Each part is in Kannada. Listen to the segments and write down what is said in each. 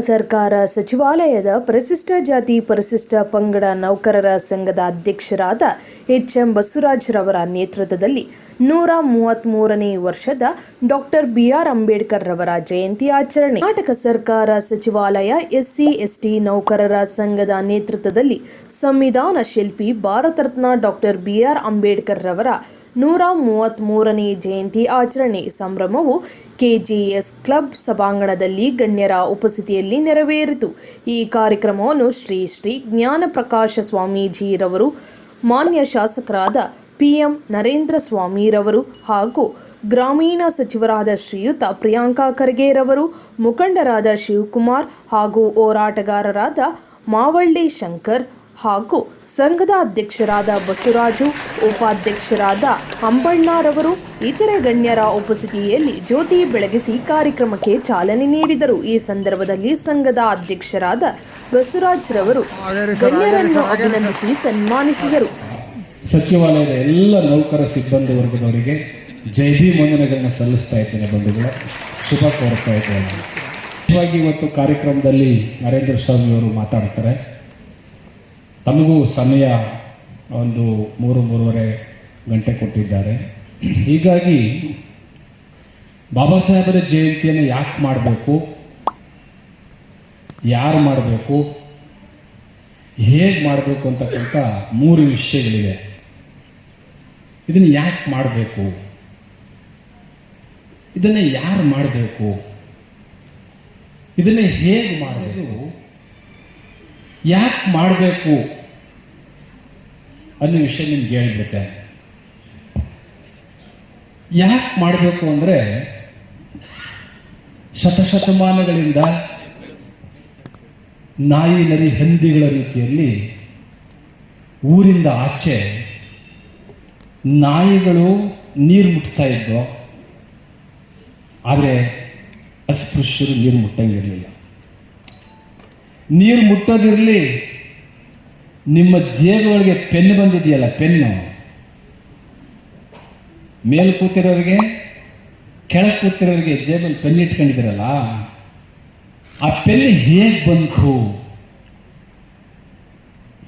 ಸರ್ಕಾರ ಸಚಿವಾಲಯದ ಪರಿಶಿಷ್ಟ ಜಾತಿ ಪರಿಶಿಷ್ಟ ಪಂಗಡ ನೌಕರರ ಸಂಘದ ಅಧ್ಯಕ್ಷರಾದ ಎಚ್ ಎಂ ಬಸವರಾಜರವರ ನೇತೃತ್ವದಲ್ಲಿ ನೂರ ಮೂವತ್ತ್ಮೂರನೇ ವರ್ಷದ ಡಾಕ್ಟರ್ ಬಿಆರ್ ಅಂಬೇಡ್ಕರ್ ರವರ ಜಯಂತಿ ಆಚರಣೆ. ಕರ್ನಾಟಕ ಸರ್ಕಾರ ಸಚಿವಾಲಯ ಎಸ್ಸಿ, ಎಸ್ಟಿ ನೌಕರರ ಸಂಘದ ನೇತೃತ್ವದಲ್ಲಿ ಸಂವಿಧಾನ ಶಿಲ್ಪಿ ಭಾರತ ರತ್ನ ಡಾಕ್ಟರ್ ಬಿಆರ್ ಅಂಬೇಡ್ಕರ್ ರವರ ನೂರ ಮೂವತ್ತ್ಮೂರನೇ ಜಯಂತಿ ಆಚರಣೆ. ಸಂಭ್ರಮವು ಕೆಜಿಎಸ್ ಕ್ಲಬ್ ಸಭಾಂಗಣದಲ್ಲಿ ಗಣ್ಯರ ಉಪಸ್ಥಿತಿಯಲ್ಲಿ ನೆರವೇರಿತು. ಈ ಕಾರ್ಯಕ್ರಮವನ್ನು ಶ್ರೀ ಶ್ರೀ ಜ್ಞಾನ ಪ್ರಕಾಶ ಸ್ವಾಮೀಜಿರವರು, ಮಾನ್ಯ ಶಾಸಕರಾದ ಪಿಎಂ ನರೇಂದ್ರ ಸ್ವಾಮಿರವರು ಹಾಗೂ ಗ್ರಾಮೀಣ ಸಚಿವರಾದ ಶ್ರೀಯುತ ಪ್ರಿಯಾಂಕಾ ಖರ್ಗೆರವರು, ಮುಖಂಡರಾದ ಶಿವಕುಮಾರ್ ಹಾಗೂ ಹೋರಾಟಗಾರರಾದ ಮಾವಳ್ಳಿ ಶಂಕರ್ ಹಾಗೂ ಸಂಘದ ಅಧ್ಯಕ್ಷರಾದ ಬಸವರಾಜು, ಉಪಾಧ್ಯಕ್ಷರಾದ ಅಂಬಣ್ಣರವರು, ಇತರೆ ಗಣ್ಯರ ಉಪಸ್ಥಿತಿಯಲ್ಲಿ ಜ್ಯೋತಿ ಬೆಳಗಿಸಿ ಕಾರ್ಯಕ್ರಮಕ್ಕೆ ಚಾಲನೆ ನೀಡಿದರು. ಈ ಸಂದರ್ಭದಲ್ಲಿ ಸಂಘದ ಅಧ್ಯಕ್ಷರಾದ ಬಸವರಾಜ್ರವರು ಗಣ್ಯರನ್ನು ಅಭಿನಂದಿಸಿ ಸನ್ಮಾನಿಸಿದರು. ಸಚಿವಾಲಯದ ಎಲ್ಲ ನೌಕರ ಸಿಬ್ಬಂದಿ ವರ್ಗದವರಿಗೆ ಜೈ ಭೀಮ್ ವಂದನೆಗಳನ್ನ ಸಲ್ಲಿಸ್ತಾ ಇದ್ದೇನೆ ಬಂಧುಗಳ. ಶುಭ ಕೋರ್ತಾ ಇದ್ದೇನೆ. ಇವತ್ತು ಕಾರ್ಯಕ್ರಮದಲ್ಲಿ ನರೇಂದ್ರ ಸ್ವಾಮಿ ಅವರು ಮಾತಾಡ್ತಾರೆ. ತಮಗೂ ಸಮಯ ಒಂದು ಮೂರು, ಮೂರುವರೆ ಗಂಟೆ ಕೊಟ್ಟಿದ್ದಾರೆ. ಹೀಗಾಗಿ ಬಾಬಾ ಸಾಹೇಬರ ಜಯಂತಿಯನ್ನು ಯಾಕೆ ಮಾಡಬೇಕು? ಯಾರು ಮಾಡಬೇಕು? ಹೇಗೆ ಮಾಡಬೇಕು ಅಂತಕ್ಕಂಥ ಮೂರು ವಿಷಯಗಳಿವೆ. ಇದನ್ನು ಯಾಕೆ ಮಾಡಬೇಕು? ಇದನ್ನು ಯಾರು ಮಾಡಬೇಕು? ಇದನ್ನು ಹೇಗೆ ಮಾಡಬೇಕು? ಯಾಕೆ ಮಾಡಬೇಕು ಅನ್ನೋ ವಿಷಯ ನಿಮ್ಗೆ ಹೇಳ್ಬಿಡ್ತೇನೆ ಯಾಕೆ ಮಾಡಬೇಕು ಅಂದರೆ ಶತಶತಮಾನಗಳಿಂದ ನಾಯಿ ನರಿ ಹಂದಿಗಳ ರೀತಿಯಲ್ಲಿ ಊರಿಂದ ಆಚೆ ನಾಯಿಗಳು ನೀರು ಮುಟ್ತಾ ಇದ್ದವು ಆದರೆ ಅಸ್ಪೃಶ್ಯರು ನೀರು ಮುಟ್ಟಂಗಿರಲಿಲ್ಲ. ನೀರು ಮುಟ್ಟೋದಿರಲಿ, ನಿಮ್ಮ ಜೇಬುಗಳಿಗೆ ಪೆನ್ ಬಂದಿದೆಯಲ್ಲ, ಪೆನ್ನು. ಮೇಲೆ ಕೂತಿರೋರಿಗೆ, ಕೆಳಗೆ ಕೂತಿರೋರಿಗೆ ಜೇಬಲ್ಲಿ ಪೆನ್ ಇಟ್ಕೊಂಡಿದ್ದೀರಲ್ಲ, ಆ ಪೆನ್ ಹೇಗೆ ಬಂತು?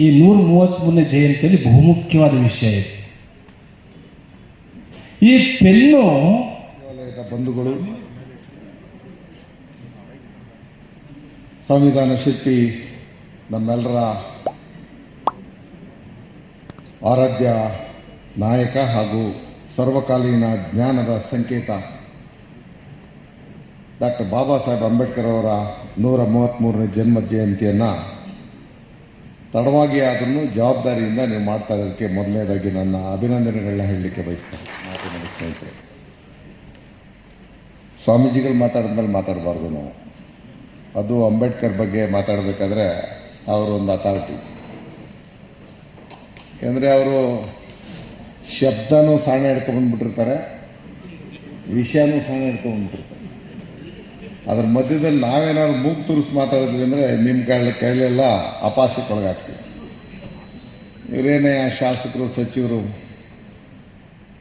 ಈ ನೂರ ಮೂವತ್ತ್ಮೂರನೇ ಜಯಂತಿಯಲ್ಲಿ ಬಹುಮುಖ್ಯವಾದ ವಿಷಯ ಇದೆ. ಈ ಪೆನ್ನು ಬಂಧುಗಳು ಸಂವಿಧಾನ ಶಿಲ್ಪಿ ನಮ್ಮೆಲ್ಲರ ಆರಾಧ್ಯ ನಾಯಕ ಹಾಗೂ ಸರ್ವಕಾಲೀನ ಜ್ಞಾನದ ಸಂಕೇತ. ಡಾಕ್ಟರ್ ಬಾಬಾ ಸಾಹೇಬ್ ಅಂಬೇಡ್ಕರ್ ಅವರ ನೂರ ಮೂವತ್ತ್ಮೂರನೇ ಜನ್ಮ ಜಯಂತಿಯನ್ನು ತಡವಾಗಿ ಆದ್ರೂ ಜವಾಬ್ದಾರಿಯಿಂದ ನೀವು ಮಾಡ್ತಾ ಇರೋದಕ್ಕೆ ಮೊದಲನೇದಾಗಿ ನನ್ನ ಅಭಿನಂದನೆಗಳನ್ನ ಹೇಳಲಿಕ್ಕೆ ಬಯಸ್ತಾರೆ ಮಾತಿನ ಸ್ನೇಹಿತರೆ, ಸ್ವಾಮೀಜಿಗಳು ಮಾತಾಡಿದ್ಮೇಲೆ ಮಾತಾಡಬಾರ್ದು ನಾವು. ಅದು ಅಂಬೇಡ್ಕರ್ ಬಗ್ಗೆ ಮಾತಾಡಬೇಕಾದ್ರೆ ಅವರು ಒಂದು ಅಥಾರಿಟಿ ಯಾಕಂದರೆ ಅವರು ಶಬ್ದನೂ ಸಾಣೆ ಹಿಡ್ಕೊಂಡ್ಬಿಟ್ಟಿರ್ತಾರೆ, ವಿಷಯನೂ ಸಾಣೆ ಹಿಡ್ಕೊಂಡ್ಬಿಟ್ಟಿರ್ತಾರೆ. ಅದ್ರ ಮಧ್ಯದಲ್ಲಿ ನಾವೇನಾದ್ರು ಮೂಗು ತುರಿಸಿ ಮಾತಾಡಿದ್ವಿ ಅಂದರೆ ನಿಮ್ಮ ಕಾಲ ಕೈಲೆಲ್ಲ ಅಪಾಸಕ್ಕೊಳಗಾಗ್ತೀವಿ ಇವರೇನೇ ಶಾಸಕರು, ಸಚಿವರು,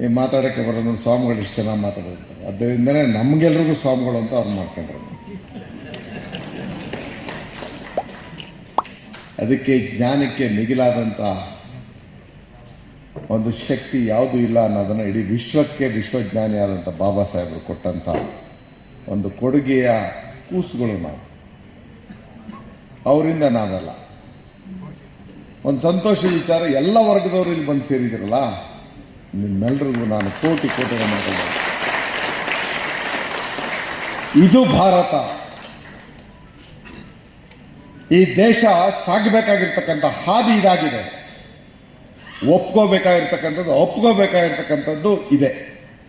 ಈ ಮಾತಾಡೋಕ್ಕೆ ಬರೋ ನೋಡಿ ಸ್ವಾಮಿಗಳು ಇಷ್ಟು ಚೆನ್ನಾಗಿ ಮಾತಾಡಿರ್ತಾರೆ. ಅದರಿಂದನೇ ನಮಗೆಲ್ರಿಗೂ ಸ್ವಾಮಿಗಳು ಅಂತ ಅವ್ರು ಮಾಡ್ಕೊಂಡ್ರು ಅದಕ್ಕೆ ಜ್ಞಾನಕ್ಕೆ ಮಿಗಿಲಾದಂಥ ಒಂದು ಶಕ್ತಿ ಯಾವುದೂ ಇಲ್ಲ ಅನ್ನೋದನ್ನು ಇಡೀ ವಿಶ್ವಕ್ಕೆ ವಿಶ್ವಜ್ಞಾನಿ ಆದಂಥ ಬಾಬಾ ಸಾಹೇಬರು ಕೊಟ್ಟಂಥ ಒಂದು ಕೊಡುಗೆಯ ಕೂಸುಗಳು ನಾವು. ಅವರಿಂದ ನಾವಲ್ಲ. ಒಂದು ಸಂತೋಷ ವಿಚಾರ ಎಲ್ಲ ವರ್ಗದವರು ಇಲ್ಲಿ ಬಂದು ಸೇರಿದಿರಲ್ಲ ನಿಮ್ಮೆಲ್ಲರಿಗೂ ನಾನು ಕೋಟಿ ಕೋಟಿ ಮಾತಾಡ ಇದು ಭಾರತ. ಈ ದೇಶ ಸಾಗಬೇಕಾಗಿರ್ತಕ್ಕಂಥ ಹಾದಿ ಇದಾಗಿದೆ. ಒಪ್ಕೋಬೇಕಾಗಿರ್ತಕ್ಕಂಥದ್ದು ಒಪ್ಕೋಬೇಕಾಗಿರ್ತಕ್ಕಂಥದ್ದು ಇದೆ.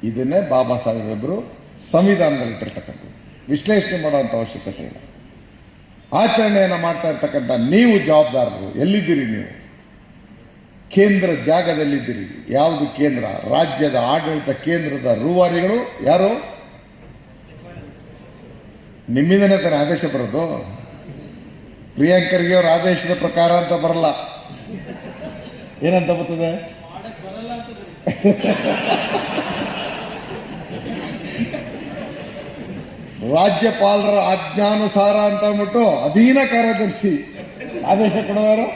ಇದನ್ನೇ ಬಾಬಾ ಸಾಹೇಬರು ಸಂವಿಧಾನದಲ್ಲಿ ಇಟ್ಟಿರ್ತಕ್ಕಂಥದ್ದು ವಿಶ್ಲೇಷಣೆ ಮಾಡುವಂಥ ಅವಶ್ಯಕತೆ ಇಲ್ಲ. ಆಚರಣೆಯನ್ನು ಮಾಡ್ತಾ ಇರ್ತಕ್ಕಂಥ ನೀವು ಜವಾಬ್ದಾರರು, ಎಲ್ಲಿದ್ದೀರಿ ನೀವು? ಕೇಂದ್ರ ಜಾಗದಲ್ಲಿದ್ದೀರಿ. ಯಾವುದು ಕೇಂದ್ರ? ರಾಜ್ಯದ ಆಡಳಿತ ಕೇಂದ್ರದ ರೂವಾರಿಗಳು ಯಾರು? ನಿಮ್ಮಿಂದನೇ ತಾನೇ ಆದೇಶ ಬರೋದು? ಪ್ರಿಯಾಂಕರ್ಗೆ ಅವ್ರ ಆದೇಶದ ಪ್ರಕಾರ ಅಂತ ಬರಲ್ಲ. ಏನಂತ ಬರ್ತದೆ? ರಾಜ್ಯಪಾಲರ ಆಜ್ಞಾನುಸಾರ ಅಂತ ಅಂದ್ಬಿಟ್ಟು ಅಧೀನ ಕಾರ್ಯದರ್ಶಿ ಆದೇಶ ಕೊಡೋರು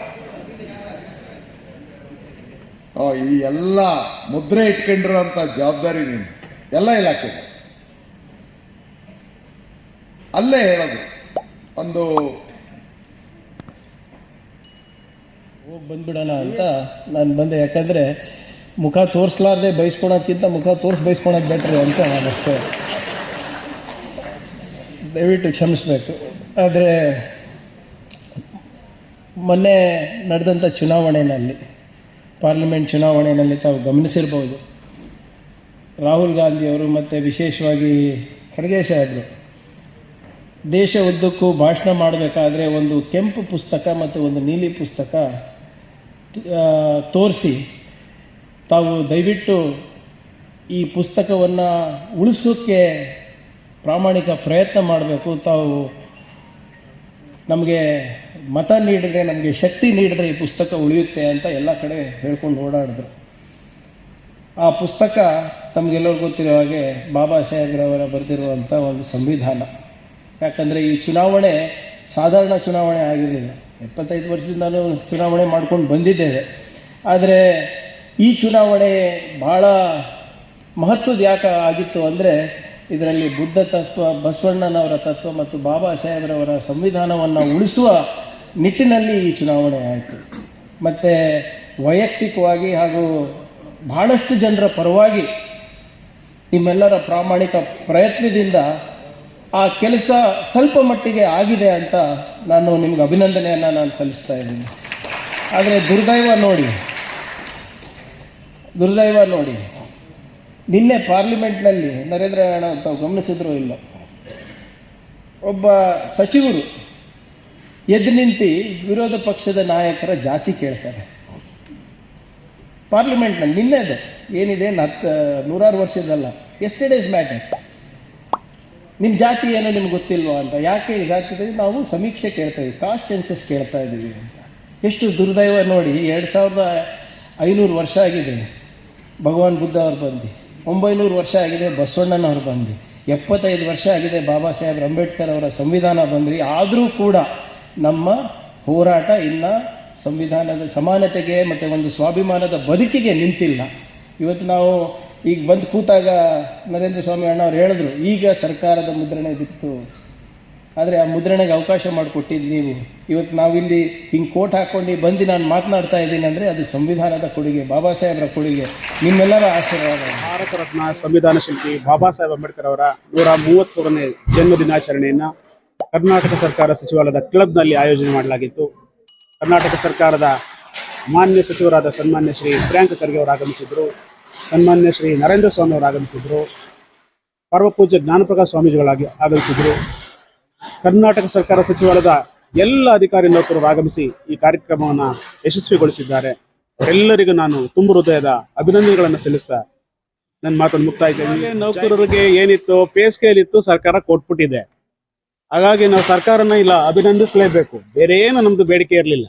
ಈ ಎಲ್ಲ ಮುದ್ರೆ ಇಟ್ಕೊಂಡಿರೋಂಥ ಜವಾಬ್ದಾರಿ ನೀನು. ಎಲ್ಲ ಇಲಾಖೆ. ಅಲ್ಲೇ ಹೇಳೋದು. ಒಂದು ಹೋಗಿ ಬಂದ್ಬಿಡೋಣ ಅಂತ ನಾನು ಬಂದೆ. ಯಾಕಂದರೆ ಮುಖ ತೋರಿಸ್ಲಾರ್ದೆ ಬೈಸ್ಕೊಳೋಕ್ಕಿಂತ ಮುಖ ತೋರಿಸಿ ಬೈಸ್ಕೊಳೋದು ಬೆಟ್ರಿ ಅಂತ ನಾನು ಅಷ್ಟೇ. ದಯವಿಟ್ಟು ಕ್ಷಮಿಸ್ಬೇಕು. ಆದರೆ ಮೊನ್ನೆ ನಡೆದಂಥ ಚುನಾವಣೆಯಲ್ಲಿ ಪಾರ್ಲಿಮೆಂಟ್ ಚುನಾವಣೆಯಲ್ಲಿ ತಾವು ಗಮನಿಸಿರ್ಬೋದು. ರಾಹುಲ್ ಗಾಂಧಿಯವರು ಮತ್ತು ವಿಶೇಷವಾಗಿ ಖರ್ಗೆ ಸಾಹೇಬರು ದೇಶ ಉದ್ದಕ್ಕೂ ಭಾಷಣ ಮಾಡಬೇಕಾದ್ರೆ ಒಂದು ಕೆಂಪು ಪುಸ್ತಕ ಮತ್ತು ಒಂದು ನೀಲಿ ಪುಸ್ತಕ ತೋರಿಸಿ. ತಾವು ದಯವಿಟ್ಟು ಈ ಪುಸ್ತಕವನ್ನು ಉಳಿಸೋಕ್ಕೆ ಪ್ರಾಮಾಣಿಕ ಪ್ರಯತ್ನ ಮಾಡಬೇಕು. ತಾವು ನಮಗೆ ಮತ ನೀಡಿದರೆ, ನಮಗೆ ಶಕ್ತಿ ನೀಡಿದ್ರೆ ಈ ಪುಸ್ತಕ ಉಳಿಯುತ್ತೆ ಅಂತ ಎಲ್ಲ ಕಡೆ ಹೇಳ್ಕೊಂಡು ಓಡಾಡಿದ್ರು. ಆ ಪುಸ್ತಕ ತಮಗೆಲ್ಲರಿಗೂ ಗೊತ್ತಿರೋ ಹಾಗೆ ಬಾಬಾ ಸಾಹೇಬ್ರವರ ಬರೆದಿರುವಂಥ ಒಂದು ಸಂವಿಧಾನ. ಯಾಕಂದರೆ ಈ ಚುನಾವಣೆ ಸಾಧಾರಣ ಚುನಾವಣೆ ಆಗಿರಲಿಲ್ಲ. ಎಪ್ಪತ್ತೈದು ವರ್ಷದಿಂದ ನಾನು ಚುನಾವಣೆ ಮಾಡ್ಕೊಂಡು ಬಂದಿದ್ದೇವೆ. ಆದರೆ ಈ ಚುನಾವಣೆ ಭಾಳ ಮಹತ್ವದ ಯಾಕೆ ಆಗಿತ್ತು ಅಂದರೆ ಇದರಲ್ಲಿ ಬುದ್ಧ ತತ್ವ, ಬಸವಣ್ಣನವರ ತತ್ವ ಮತ್ತು ಬಾಬಾ ಸಾಹೇಬ್ರವರ ಸಂವಿಧಾನವನ್ನು ಉಳಿಸುವ ನಿಟ್ಟಿನಲ್ಲಿ ಈ ಚುನಾವಣೆ ಆಯಿತು. ಮತ್ತು ವೈಯಕ್ತಿಕವಾಗಿ ಹಾಗೂ ಭಾಳಷ್ಟು ಜನರ ಪರವಾಗಿ ನಿಮ್ಮೆಲ್ಲರ ಪ್ರಾಮಾಣಿಕ ಪ್ರಯತ್ನದಿಂದ ಆ ಕೆಲಸ ಸ್ವಲ್ಪ ಮಟ್ಟಿಗೆ ಆಗಿದೆ ಅಂತ ನಾನು ನಿಮ್ಗೆ ಅಭಿನಂದನೆಯನ್ನು ನಾನು ಸಲ್ಲಿಸ್ತಾ ಇದ್ದೀನಿ. ಆದರೆ ದುರ್ದೈವ ನೋಡಿ ದುರ್ದೈವ ನೋಡಿ, ನಿನ್ನೆ ಪಾರ್ಲಿಮೆಂಟ್ನಲ್ಲಿ ನರೇಂದ್ರ ನಾರಾಯಣ ತಾವು ಗಮನಿಸಿದ್ರು ಇಲ್ಲ. ಒಬ್ಬ ಸಚಿವರು ಎದ್ದು ನಿಂತು ವಿರೋಧ ಪಕ್ಷದ ನಾಯಕರ ಜಾತಿ ಕೇಳ್ತಾರೆ. ಪಾರ್ಲಿಮೆಂಟ್ನಲ್ಲಿ ನಿನ್ನೆ ಅದು ಏನಿದೆ ಹತ್ತು ನೂರಾರು ವರ್ಷದಲ್ಲ ಎಸ್ಟರ್ಡೇಸ್ ಮ್ಯಾಟರ್ ನಿಮ್ಮ ಜಾತಿ ಏನೋ ನಿಮ್ಗೆ ಗೊತ್ತಿಲ್ವಾ ಅಂತ. ಯಾಕೆ ಈ ಜಾತಿದಲ್ಲಿ ನಾವು ಸಮೀಕ್ಷೆ ಕೇಳ್ತಾ ಇದ್ದೀವಿ ಕಾಸ್ಟ್ ಸೆನ್ಸಸ್ ಕೇಳ್ತಾ ಇದ್ದೀವಿ ಅಂತ. ಎಷ್ಟು ದುರ್ದೈವ ನೋಡಿ, ಎರಡು ಸಾವಿರದ ಐನೂರು ವರ್ಷ ಆಗಿದೆ ಭಗವಾನ್ ಬುದ್ಧ ಅವ್ರು ಬಂದು. ಒಂಬೈನೂರು ವರ್ಷ ಆಗಿದೆ ಬಸವಣ್ಣನವ್ರು ಬಂದು. ಎಪ್ಪತ್ತೈದು ವರ್ಷ ಆಗಿದೆ ಬಾಬಾ ಸಾಹೇಬ್ ಅಂಬೇಡ್ಕರ್ ಅವರ ಸಂವಿಧಾನ ಬಂದ್ರಿ. ಆದರೂ ಕೂಡ ನಮ್ಮ ಹೋರಾಟ ಇನ್ನು ಸಂವಿಧಾನದ ಸಮಾನತೆಗೆ ಮತ್ತು ಒಂದು ಸ್ವಾಭಿಮಾನದ ಬದುಕಿಗೆ ನಿಂತಿಲ್ಲ. ಇವತ್ತು ನಾವು ಈಗ ಬಂದು ಕೂತಾಗ ನರೇಂದ್ರ ಸ್ವಾಮಿ ಅಣ್ಣವ್ರು ಹೇಳಿದ್ರು, ಈಗ ಸರ್ಕಾರದ ಮುದ್ರಣೆ ಬಿತ್ತು. ಆದರೆ ಆ ಮುದ್ರಣೆಗೆ ಅವಕಾಶ ಮಾಡಿಕೊಟ್ಟಿದ್ದು ನೀವು. ಇವತ್ತು ನಾವಿಲ್ಲಿ ಹಿಂಗೆ ಕೋಟ್ ಹಾಕ್ಕೊಂಡು ಬಂದು ನಾನು ಮಾತನಾಡ್ತಾ ಇದ್ದೀನಿ ಅಂದರೆ ಅದು ಸಂವಿಧಾನದ ಕೊಡುಗೆ, ಬಾಬಾ ಸಾಹೇಬ್ರ ಕೊಡುಗೆ. ನಿಮ್ಮೆಲ್ಲರ ಆಶೀರ್ವಾದ. ಭಾರತ ರತ್ನ ಸಂವಿಧಾನ ಶಿಲ್ಪಿ ಬಾಬಾ ಸಾಹೇಬ್ ಅಂಬೇಡ್ಕರ್ ಅವರ ನೂರ ಮೂವತ್ತೂರನೇ ಜನ್ಮ ದಿನಾಚರಣೆಯನ್ನು ಕರ್ನಾಟಕ ಸರ್ಕಾರ ಸಚಿವಾಲಯದ ಕ್ಲಬ್ನಲ್ಲಿ ಆಯೋಜನೆ ಮಾಡಲಾಗಿತ್ತು. ಕರ್ನಾಟಕ ಸರ್ಕಾರದ ಮಾನ್ಯ ಸಚಿವರಾದ ಸನ್ಮಾನ್ಯ ಶ್ರೀ ಪ್ರಿಯಾಂಕ ಖರ್ಗೆ ಅವರು ಆಗಮಿಸಿದ್ರು. ಸನ್ಮಾನ್ಯ ಶ್ರೀ ನರೇಂದ್ರ ಸ್ವಾಮಿ ಅವರು ಆಗಮಿಸಿದ್ರು. ಪರಮಪೂಜ್ಯ ಜ್ಞಾನಪ್ರಕಾಶ ಸ್ವಾಮೀಜಿಗಳಾಗಿ ಆಗಮಿಸಿದ್ರು. ಕರ್ನಾಟಕ ಸರ್ಕಾರ ಸಚಿವಾಲಯದ ಎಲ್ಲ ಅಧಿಕಾರಿ ನೌಕರರು ಆಗಮಿಸಿ ಈ ಕಾರ್ಯಕ್ರಮವನ್ನು ಯಶಸ್ವಿಗೊಳಿಸಿದ್ದಾರೆ. ಎಲ್ಲರಿಗೂ ನಾನು ತುಂಬ ಹೃದಯದ ಅಭಿನಂದನೆಗಳನ್ನು ಸಲ್ಲಿಸ್ತಾ ನನ್ನ ಮಾತನ್ನು ಮುಕ್ತಾಯ ನೌಕರರಿಗೆ ಏನಿತ್ತು ಪೇ ಸ್ಕೇಲ್ ಇತ್ತು ಸರ್ಕಾರ ಕೊಟ್ಬಿಟ್ಟಿದೆ. ಹಾಗಾಗಿ ನಾವು ಸರ್ಕಾರನ ಇಲ್ಲ ಅಭಿನಂದಿಸಲೇಬೇಕು. ಬೇರೆ ಏನು ನಮ್ದು ಬೇಡಿಕೆ ಇರಲಿಲ್ಲ.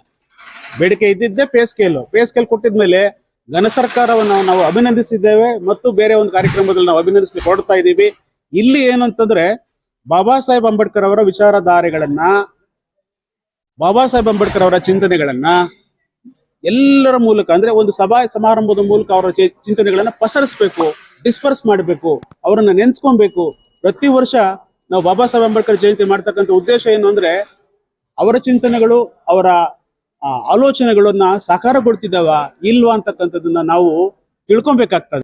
ಬೇಡಿಕೆ ಇದ್ದಿದ್ದೇ ಪೇ ಪೇಸ್ಕೇಲ್ ಪೇ ಸ್ಕೇಲ್ ಕೊಟ್ಟಿದ್ಮೇಲೆ ಘನ ಸರ್ಕಾರವನ್ನು ನಾವು ಅಭಿನಂದಿಸಿದ್ದೇವೆ ಮತ್ತು ಬೇರೆ ಒಂದು ಕಾರ್ಯಕ್ರಮದಲ್ಲಿ ನಾವು ಅಭಿನಂದಿಸಲಿಕ್ಕೆ ಕೊಡ್ತಾ ಇದ್ದೀವಿ. ಇಲ್ಲಿ ಏನಂತಂದ್ರೆ ಬಾಬಾ ಸಾಹೇಬ್ ಅಂಬೇಡ್ಕರ್ ಅವರ ವಿಚಾರಧಾರೆಗಳನ್ನ, ಬಾಬಾ ಸಾಹೇಬ್ ಅಂಬೇಡ್ಕರ್ ಅವರ ಚಿಂತನೆಗಳನ್ನ, ಎಲ್ಲರ ಮೂಲಕ ಅಂದ್ರೆ ಒಂದು ಸಭಾ ಸಮಾರಂಭದ ಮೂಲಕ ಅವರ ಚಿಂತನೆಗಳನ್ನ ಪಸರಿಸಬೇಕು ಡಿಸ್ಪರ್ಸ್ ಮಾಡಬೇಕು, ಅವರನ್ನ ನೆನ್ಸ್ಕೊಬೇಕು. ಪ್ರತಿ ವರ್ಷ ನಾವು ಬಾಬಾ ಸಾಹೇಬ್ ಅಂಬೇಡ್ಕರ್ ಜಯಂತಿ ಮಾಡ್ತಕ್ಕಂಥ ಉದ್ದೇಶ ಏನು ಅಂದ್ರೆ ಅವರ ಚಿಂತನೆಗಳು, ಅವರ ಆಲೋಚನೆಗಳನ್ನ ಸಾಕಾರಗೊಳ್ತಿದ್ದಾವ ಇಲ್ವಾ ಅಂತಕ್ಕಂಥದ್ದನ್ನ ನಾವು ತಿಳ್ಕೊಬೇಕಾಗ್ತದೆ.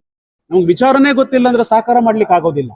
ನಮ್ಗೆ ವಿಚಾರನೇ ಗೊತ್ತಿಲ್ಲ ಅಂದ್ರೆ ಸಾಕಾರ ಮಾಡ್ಲಿಕ್ಕೆ ಆಗೋದಿಲ್ಲ